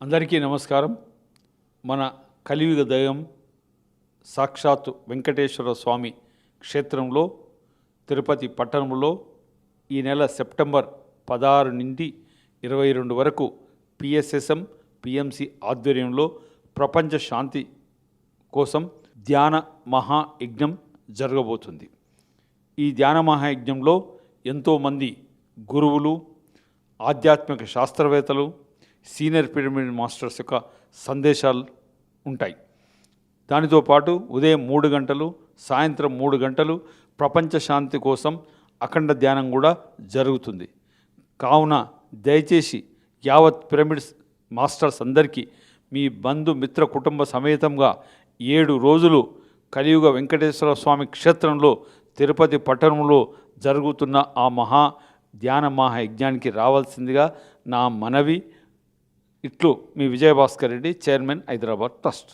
అందరికీ నమస్కారం. మన కలియుగ దయం సాక్షాత్తు వెంకటేశ్వర స్వామి క్షేత్రంలో తిరుపతి పట్టణంలో ఈ నెల సెప్టెంబర్ పదహారు నుండి ఇరవై రెండు వరకు పిఎస్ఎస్ఎం పిఎంసి ఆధ్వర్యంలో ప్రపంచ శాంతి కోసం ధ్యాన మహాయజ్ఞం జరగబోతుంది. ఈ ధ్యాన మహాయజ్ఞంలో ఎంతోమంది గురువులు ఆధ్యాత్మిక శాస్త్రవేత్తలు సీనియర్ పిరమిడ్ మాస్టర్స్ యొక్క సందేశాలు ఉంటాయి. దానితో పాటు ఉదయం మూడు గంటలు సాయంత్రం మూడు గంటలు ప్రపంచ శాంతి కోసం అఖండ ధ్యానం కూడా జరుగుతుంది. కావున దయచేసి యావత్ పిరమిడ్స్ మాస్టర్స్ అందరికీ మీ బంధు మిత్ర కుటుంబ సమేతంగా ఏడు రోజులు కలియుగ వెంకటేశ్వర స్వామి క్షేత్రంలో తిరుపతి పట్టణంలో జరుగుతున్న ఆ మహా ధ్యాన మహాయజ్ఞానికి రావాల్సిందిగా నా మనవి ఇట్లు మీ విజయభాస్కర్ రెడ్డి చైర్మన్ హైదరాబాద్ ట్రస్ట్.